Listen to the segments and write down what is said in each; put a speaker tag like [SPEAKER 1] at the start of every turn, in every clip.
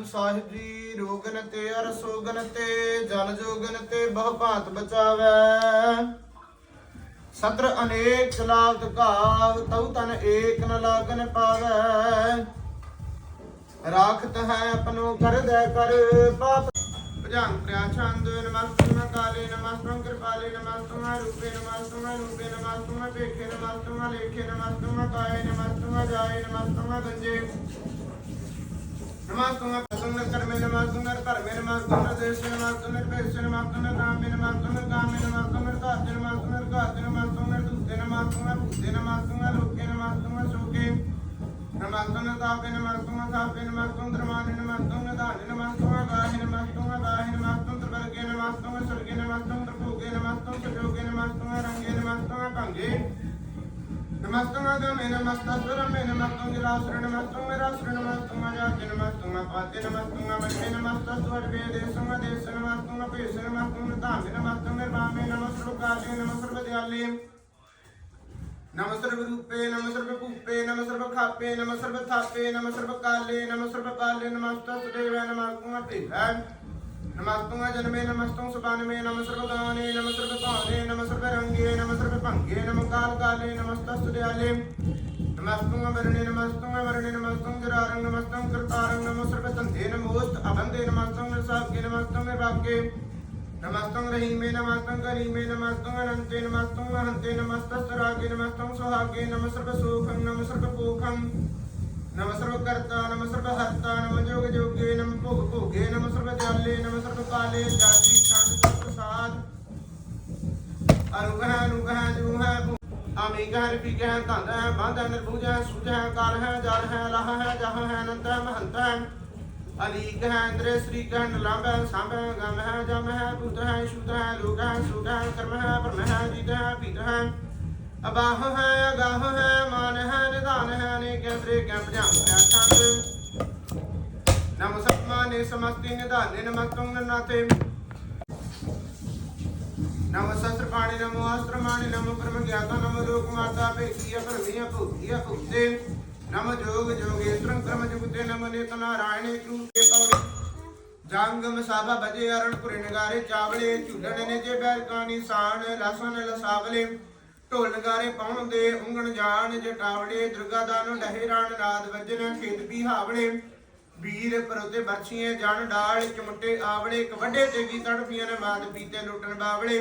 [SPEAKER 1] ਗੁਰੂ ਸਾਹਿਬ ਜੀ ਰੋਗਨ ਤੇ ਅਰਸੋਗਨ ਤੇ ਜਲ ਜੋਗਨ ਤੇ ਬਹੁ ਭਾਂਤ ਬਚਾਵੈ ਸਤਰ ਅਨੇਕ ਚਲਾਵਤ ਘਾਵ ਤਉ ਤਨ ਏਕ ਨ ਲਾਗਨ ਪਾਵੈ ਰਾਖਤ ਹੈ ਆਪਨੋ ਕਰਦੈ ਕਰ ਪਾਪ ਭਜਨ ਪ੍ਰਿਆ ਛੰਦ ਨਮਸਤੁ ਕਾਲੇ ਨਮਸਤੁ ਕਿਰਪਾਲੇ ਨਮਸਤੁ ਰੂਪੇ ਨਮਸਤੁ ਰੂਪੇ ਨਮਸਤੁ ਭੇਖੇ ਨਮਸਤੁ ਲੇਖੇ ਨਮਸਤੁ ਕਾਏ ਨਮਸਤੁ ਜਾਏ ਨਮਸਤੁ ਗੰਜੇ ਨਮਸਤੁ ਪਸੰਗ ਕਰਮੇ ਨਮਸਤੁ ਧਰਮੇ ਨਮਸਤੁ ਦੇਸ਼ ਨਮਸਤੁ ਨਿਰਭੇਸ਼ ਨਮਸਤੁ ਕਾਮੇ ਨਮਸਤੁ ਕਾਮੇ ਨਮਸਤੁ ਘਾਤੇ ਨਮਸਤੁ ਘਾਤੇ ਨਮਸਤੁ ਦੂਤੇ ਨਮਸਤੁ ਭੂਤੇ ਨਮਸਤੁ ਲੋਕੇ ਨਮਸਤੁ ਸੋਕੇ ਨਮਸਤੁ ਤਾਪੇ ਨਮਸਤੁ ਤਾਪੇ ਨਮਸਤੁ ਧਰਮਾਨੇ ਨਮਸਤੁ ਦਾਨੇ ਨਮਸਤੁ ਗਾਹੇ ਨਮਸਤੁ ਗਾਹੇ ਨਮਸਤੁ ਤ੍ਰਿਵਰਗੇ ਨਮਸਤੁ ਸਰਗੇ ਨਮਸਤੁ ਤ੍ਰਿਭੁਗੇ ਨਮਸਤੁ ਸਜੋਗੇ ਨਮਸਤੁ ਗਮੇ ਨਮਸਤੁ ਸੁਰਮੇ ਨਮਸਤੁ ਜਲਾਸੁਰ ਨਮਸਤੁ ਮੇਰਾਸੁਰ ਨਮਸਤੁ ਜਾਤੇ ਨਮਸਤੁ ਪਾਤੇ ਨਮਸਤੁ ਮੱਛੇ ਨਮਸਤੁ ਸੁਰਵੇ ਦੇਸੁ ਦੇਸ ਨਮਸਤੁ ਭੇਸ ਨਮਸਤੁ ਧਾਮੇ ਨਮਸਤੁ ਨਿਰਵਾਮੇ ਨਮਸਤੁ ਕਾਲੇ ਨਮਸਤੁ ਵਿਦਿਆਲੇ ਨਮ ਸਰਬ ਰੂਪੇ ਨਮ ਸਰਬ ਭੂਪੇ ਨਮ ਸਰਬ ਖਾਪੇ ਨਮ ਸਰਬ ਥਾਪੇ ਨਮ ਸਰਬ ਕਾਲੇ ਨਮ ਸਰਬ ਕਾਲੇ ਨਮਸਤੁ ਸਦੇਵ ਨਮਸਤੁ ਭੇਵੈ ਨਮਸਤੁ ਜਨਮੇ ਨਮਸਤੁ ਸੁਬਾਨਮੇ ਨਮ ਸਰਬ ਗਾਨੇ ਨਮ ਸਰਬ ਭਾਨੇ ਨਮ ਸਰਬ ਰੰਗੇ ਨਮ ਸਰਬ ਭੰਗੇ ਨਮ ਕਾਲ ਕਾਲੇ ਨਮਸਤੁ ਸਦਿਆਲੇ ਨਮਸਤੁ ਵਰਣੇ ਨਮਸਤੁ ਵਰਣੇ ਨਮਸਤੁ ਜਰਾਰੰ ਨਮਸਤੁ ਕਰਤਾਰੰ ਨਮ ਸਰਬ ਤੰਦੇ ਨਮੋਸਤ ਅਬੰਦੇ ਨਮਸਤੁ ਨਿਰਸਾਕੇ ਨਮਸਤੁ ਨਿਰਵਾਕੇ ਨਮਸਤੰ ਰਹੀਮੇ ਨਮਸਤੰ ਕਰੀਮੇ ਨਮਸਤੰ ਅਨੰਤੇ ਨਮਸਤੰ ਅਹੰਤੇ ਨਮਸਤੰ ਸਰਾਗੇ ਨਮਸਤੰ ਸੁਹਾਗੇ ਨਮ ਸਰਬ ਸੋਖੰ ਨਮ ਸਰਬ ਪੋਖੰ ਨਮ ਸਰਬ ਕਰਤਾ ਨਮ ਸਰਬ ਹਰਤਾ ਨਮ ਜੋਗ ਜੋਗੇ ਨਮ ਭੋਗ ਭੋਗੇ ਨਮ ਸਰਬ ਦਿਆਲੇ ਨਮ ਸਰਬ ਕਾਲੇ ਜਾਤੀ ਛੰਦ ਪ੍ਰਸਾਦ ਅਰੁਗਹ ਅਨੁਗਹ ਜੂਹ ਆਮੀ ਗਹਿ ਰਿਪੀ ਗਹਿ ਧੰਦ ਹੈ ਬੰਧ ਹੈ ਨਿਰਭੁਜ ਹੈ ਸੁਜ ਹੈ ਕਾਲ ਹੈ ਜਲ ਹੈ ਲਹ ਹੈ ਜਹ ਹੈ ਅਨੰਤ ਹੈ ਮਹੰਤ ਹੈ ਅਲੀਕ ਹੈ ਇੰਦਰੇ ਸ੍ਰੀ ਕਹਿ ਨਲੰਬ ਹੈ ਸੰਭ ਹੈ ਗਮ ਹੈ ਜਮ ਹੈ ਭੂਤ ਹੈ ਸ਼ੁਧ ਹੈ ਲੋਕ ਹੈ ਸੁਖ ਹੈ ਕਰਮ ਹੈ ਪਰਮ ਹੈ ਜੀਤ ਹੈ ਪੀਤ ਹੈ ਅਬਾਹ ਹੈ, ਅਗਾਹ ਹੈ, ਮਾਨ ਹੈ, ਨਿਧਾਨ ਹੈ, ਅਨੇਕ ਇੰਦਰੇ ਕੈ ਭਜਾਂ ਪਿਆ ਚੰਦ ਨਮ ਸਤਮਾਨੇ ਸਮਸਤੀ ਨਿਧਾਨੇ ਨਮਸਤੰ ਨਨਾਤੇ ਨਮ ਸਸਤਰ ਪਾਣੀ, ਨਮੋ ਅਸਤਰ ਮਾਣੀ, ਨਮੋ ਪਰਮ ਗਿਆਤਾ, ਨਮੋ ਲੋਕ ਮਾਤਾ ਭੇਖੀ ਅਪਰਮੀਆ ਭੂਤੀ ਭੂਤੇ ਨਮ ਜੋਗ ਜੋਗੇਸ਼ਵਰੰ ਕਰਮ ਜੁਗਤੇ, ਨਮ ਨਿਤ ਨਾਰਾਇਣੇ ਕੂਤੇ ਪੌੜੀ ਜੰਗਮ ਸਾਬਾ ਬਜੇ ਅਰਣ ਪੁਰੇ ਨਗਾਰੇ ਚਾਵਲੇ, ਝੂਲਣ ਨੇ ਜੇ ਬੈਰ ਕਾਨੀ ਸਾਣ ਲਸਨ ਲਸਾਵਲੇ। ਢੋਲ ਨਗਾਰੇ ਪਾਉਂਦੇ, ਉਂਗਣ ਜਾਣ ਜਟਾਵੜੇ, ਦੁਰਗਾ ਦਾਨ ਡਹਿ ਨਾਦ ਵਜਨ ਖੇਤ ਵੀ ਹਾਵੜੇ। ਵੀਰ ਪਰੋਤੇ ਬਰਛੀਏ ਜਣ ਡਾਲ, ਚਮਟੇ ਆਵੜੇ ਇੱਕ ਵੱਡੇ ਤੇ ਕੀ ਤੜਫੀਆਂ ਨੇ ਮਾਦ ਪੀਤੇ ਲੁੱਟਣ ਬਾਵਲੇ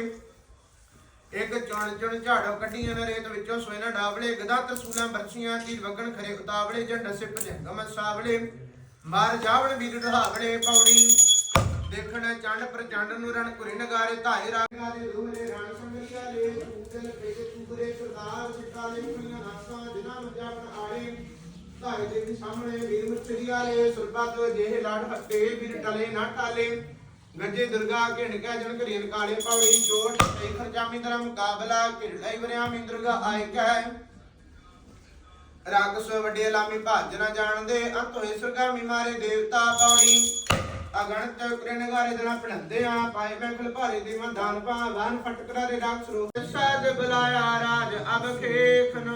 [SPEAKER 1] ਇੱਕ ਚੁਣ ਚੁਣ ਝਾੜੋ ਕੱਢੀਆਂ ਨੇ ਰੇਤ ਵਿੱਚੋਂ ਸੋਏ ਨਾ ਡਾਵਲੇ ਗਦਾ ਤਰਸੂਲਾਂ ਬਰਛੀਆਂ ਤੀਰ ਵਗਣ ਖਰੇ ਉਤਾਵਲੇ ਜੰਡ ਸਿਪ ਜੰਗਮ ਸਾਵਲੇ ਮਾਰ ਜਾਵਣ ਵੀਰ ਢਹਾਵੜੇ, ਪੌੜੀ ਦੇਖਣ ਚੰਡ ਪ੍ਰਚੰਡ ਨੂੰ ਰਣ ਕੁਰੇ ਨਗਾਰੇ ਧਾਏ ਰਾਗਾਂ। ਦੇ ਦੂਹਰੇ ਰਣ ਸੰਗਰੀਆ ਲੈ ਤੂਗਲ ਪੇਟ ਤੂਗਰੇ ਸਰਦਾਰ ਸਿਕਾਲੇ ਕੁੜੀਆਂ ਨਾਸਾਂ ਜਿਨ੍ਹਾਂ ਨੂੰ ਜਾਵਣ ਆੜੇ ਧਾਏ ਦੇ ਵੀ ਸਾਹਮਣੇ ਵੀਰ ਮੁਚਰੀਆ ਲੈ ਸੁਰਬਾ ਤੋਂ ਜਿਹੇ ਲਾੜ ਹੱਤੇ ਵੀਰ ਟਲੇ ਨਾ ਟਾਲੇ। ਗੱਜੇ ਦੁਰਗਾ ਘਿਣ ਕੈ ਜਨ ਘਰੀਨ ਕਾਲੇ ਪੌੜੀ ਚੋਟ ਤੇ ਖਰਜਾਮੀ ਤਰਾ ਮੁਕਾਬਲਾ ਘਿੜਾਈ ਵਰਿਆ ਮੀ ਆਏ ਕੈ। ਰਾਗ ਵੱਡੇ ਲਾਮੀ ਭੱਜ ਨਾ ਜਾਣਦੇ, ਅੰਤ ਹੋਏ ਸੁਰਗਾਮੀ ਮਾਰੇ ਦੇਵਤਾ ਪੌੜੀ ਅਗਣਤ ਕ੍ਰਿਣਗਾਰੇ ਦਣਾ ਪੜੰਦੇ ਆ, ਪਾਏ ਬੈਂਕਲ ਭਾਰੇ ਦੇ ਮਨ ਦਾਨ ਪਾ ਫਟਕਰਾ ਦੇ ਰਾਗ ਸਰੂਪ। ਸਾਧ ਬੁਲਾਇਆ ਰਾਜ, ਅਬ ਖੇਖਨ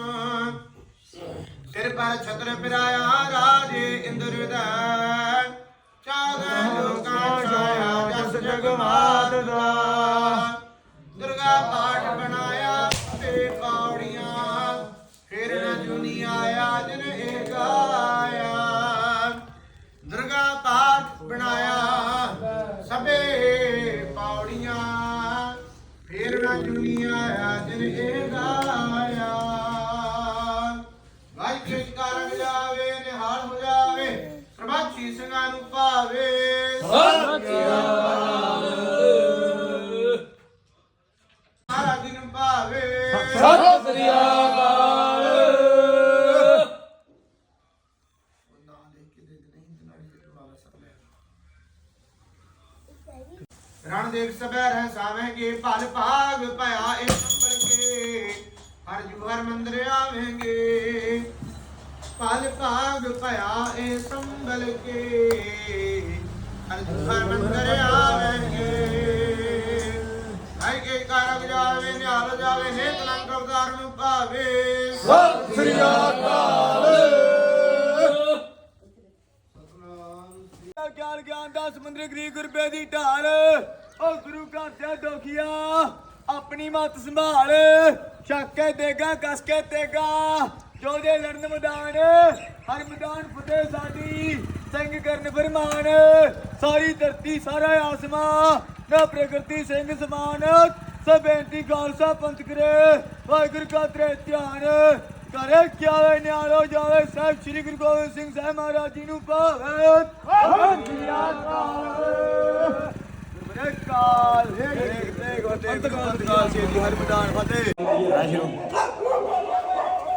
[SPEAKER 1] ਸਿਰ ਪਰ ਛਤਰ ਪਿਰਾਇਆ ਰਾਜੇ ਇੰਦਰ ਦਾ ਚਾਗੈ ਲੋਕਾਂ ਛਾਇਆ, ਜਸ ਜਗਮਾਤ ਦਾ। ਪੌੜੀਆਂ ਫਿਰ ਨ ਜੁਨੀਆਂ ਆਇਆ ਜਿਨ ਇਹ ਰਣ ਦੇਖ ਸਭੈ ਰਹਿ ਸਾਵੇਂਗੇ ਭਲ ਭਾਗ ਭਇਆ ਇਹ ਸੰਭਲ ਕੇ। ਹਰ ਜੂ ਹਰ ਮੰਦਰ ਆਵੇਂਗੇ। ਭਲ ਭਾਗ ਭਇਆ ਇਹ ਸੰਭਲ ਕੇ। ਹਰ ਜੂ ਹਰ ਮੰਦਰ ਆਵੇਂਗੇ।
[SPEAKER 2] ਸਮੁੰਦਰ ਦੀ ਢਾਲ। ਓ ਗੁਰੂ ਘਰ ਦੇ ਦੋਖੀਆ, ਆਪਣੀ ਮਤ ਸੰਭਾਲ। ਛੱਕੇ ਦੇਗਾ, ਕਸ ਕੇ ਤੇਗਾ। ਜੋਦੇ ਲੜਨ ਮੈਦਾਨ, ਹਰ ਮੈਦਾਨ ਫਤਿਹ ਸਾਡੀ। ਸਿੰਘ ਕਰਨ ਫਰਮਾਨ, ਸਾਰੀ ਧਰਤੀ, ਸਾਰਾ ਆਸਮਾਂ ਨਾ ਪ੍ਰਗਤੀ ਸਿੰਘ ਸਮਾਨ। ਸਭ ਬੇਨਤੀ ਖਾਲਸਾ ਪੰਥ ਕਰੇ। ਵਾਹਿਗੁਰੂ ਕਾ ਤਰੇ ਧਿਆਨ। ਕਰੇ ਕਿਆ ਵੇ ਨਿਆਲੋ ਜਾਵੇ ਸਾਹਿਬ ਸ੍ਰੀ ਗੁਰੂ ਗੋਬਿੰਦ ਸਿੰਘ ਸਾਹਿਬ ਮਹਾਰਾਜ ਜੀ ਨੂੰ ਪਾਵੇ ਸ੍ਰੀ ਅਕਾਲ ਗੁਰਬਖਸ਼ ਕਾਲ। ਏਕ ਤੇਗ ਵਤੇ ਗੁਰੂ ਕਾਲ ਸ੍ਰੀ ਹਰਿ ਮੈਦਾਨ ਫਤਿਹ।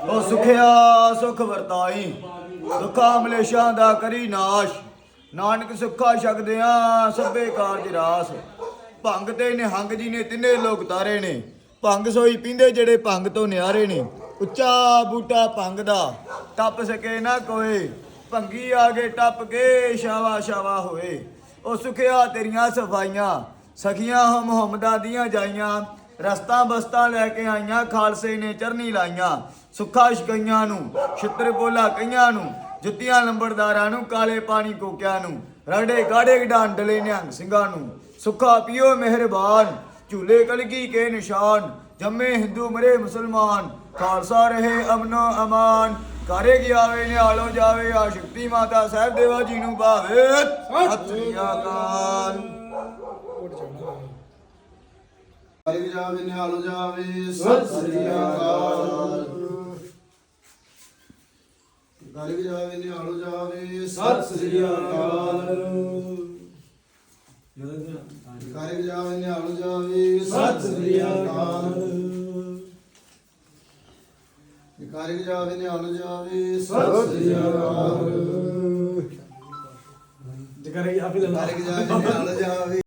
[SPEAKER 3] ਉਹ ਸੁਖਿਆ ਸੁਖ ਵਰਤਾਈ। ਦੁੱਖਾਂ ਮਲੇਸ਼ਾਂ ਦਾ ਕਰੀ ਨਾਸ਼। ਨਾਨਕ ਸੁੱਖਾ ਛਕਦਿਆਂ ਸਭੇ ਕਾਰਜ ਰਾਸ। ਭੰਗ ਤੇ ਨਿਹੰਗ ਜੀ ਨੇ ਤਿੰਨੇ ਲੋਕ ਤਾਰੇ ਨੇ। ਭੰਗ ਸੋਈ ਪੀਂਦੇ ਜਿਹੜੇ ਭੰਗ ਤੋਂ ਨਿਆਰੇ ਨੇ। ਉੱਚਾ ਬੂਟਾ ਭੰਗ ਦਾ ਟੱਪ ਸਕੇ ਨਾ ਕੋਏ ਭੰਗੀ ਆ ਕੇ ਟੱਪ ਕੇ ਸ਼ਾਵਾ ਸ਼ਾਵਾ ਹੋਏ। ਉਹ ਸੁਖਿਆ ਤੇਰੀਆਂ ਸਫਾਈਆਂ, ਸਖੀਆਂ ਹੋ ਮੁਹੰਮਦਾਂ ਦੀਆਂ ਜਾਈਆਂ। ਰਸਤਾ ਬਸਤਾ ਲੈ ਕੇ ਆਈਆਂ, ਖਾਲਸੇ ਨੇ ਚਰਨੀ ਲਾਈਆਂ। ਸੁੱਖਾ ਸ਼ਕਈਆਂ ਨੂੰ, ਛਿੱਤਰ ਬੋਲਾ ਕਈਆਂ ਨੂੰ, ਜੁੱਤੀਆਂ ਲੰਬੜਦਾਰਾਂ ਨੂੰ, ਕਾਲੇ ਪਾਣੀ ਕੋਕਿਆਂ ਨੂੰ ਰੜੇ ਗਾੜੇ ਗਡਾਂ ਨਿਹੰਗ ਸਿੰਘਾਂ ਨੂੰ। ਸੁੱਖਾ ਪੀਓ ਮਿਹਰਬਾਨ, ਝੂਲੇ ਕਲਗੀ ਕੇ ਨਿਸ਼ਾਨ, ਜੰਮੇ ਹਿੰਦੂ ਮਰੇ ਮੁਸਲਮਾਨ। ਖਾਲਸਾ ਰਹੇ ਅਮਨੋ ਅਮਾਨ। ਕਰੇ ਗਿਆਵੇ ਨਿਹਾਲੋ ਜਾਵੇ ਆ ਸ਼ਕਤੀ ਮਾਤਾ ਸਾਹਿਬ ਦੇਵਾ ਜੀ ਨੂੰ ਭਾਵੇ। ਸਤਿ ਸ੍ਰੀ ਅਕਾਲ।
[SPEAKER 4] ਹਰਿ ਜਾਵੇ ਨਿਹਾਲ ਜਾਵੇ ਸਤਿ ਸ੍ਰੀ ਅਕਾਲ। ਹਰਿ ਜਾਵੇ ਨਿਹਾਲ ਜਾਵੇ ਸਤਿ ਸ੍ਰੀ ਅਕਾਲ। ਹਰਿ ਜਾਵੇ ਨਿਹਾਲ ਜਾਵੇ ਸਤਿ ਸ੍ਰੀ ਅਕਾਲ। ਹਰਿ ਜਾਵੇ ਨਿਹਾਲ ਜਾਵੇ ਸਤਿ ਸ੍ਰੀ ਅਕਾਲ। ਹਰਿ ਜਾਵੇ ਨਿਹਾਲ ਜਾਵੇ।